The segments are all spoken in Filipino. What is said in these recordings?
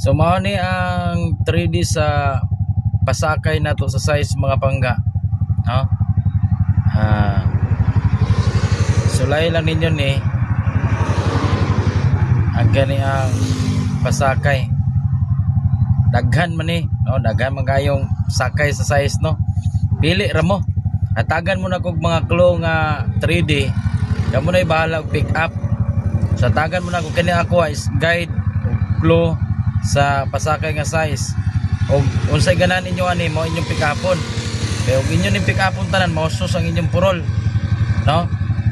So mao ni ang 3D sa pasakay nato sa size mga pangga. No? Ah. Sulay lang ninyo ni ang gani ang pasakay. Daghan man ni, no? Daghan man kayong sakay sa size no. Pili ra mo. Hatagan mo na kog mga claw nga 3D. Kamo na bahala og pick up. So tagan mo na kung kani ako is guide clue sa pasakay nga size. O unsay ganan inyo ani mo inyong pick upon. Kaya og inyo ning pick upon tanan mausos ang inyong purol. No?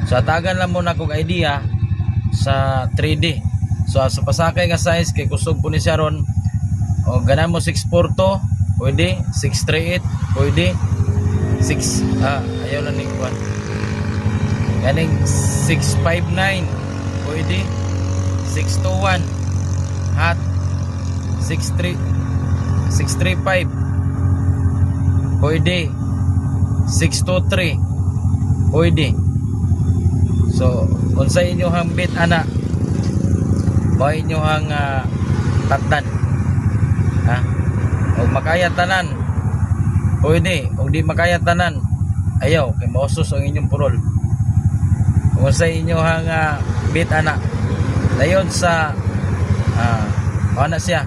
So tagan lang mo na kog idea sa 3D. So sa pasakay nga size kay kusog po ni siya ron o ganan mo 642 pwede 638 pwede 6 ah ayaw na ni kuan ganing 659 pwede 621 hat 63 635 pwede. 623 pwede. So unsa inyo hang bit ana mo inyo hang uh, tatdan ha? O makaya tanan. Pwede. O di makaya tanan. Ayaw kay mausos ang inyong purol. Kung sa inyo hang uh, bit ana dayon sa ah ano siya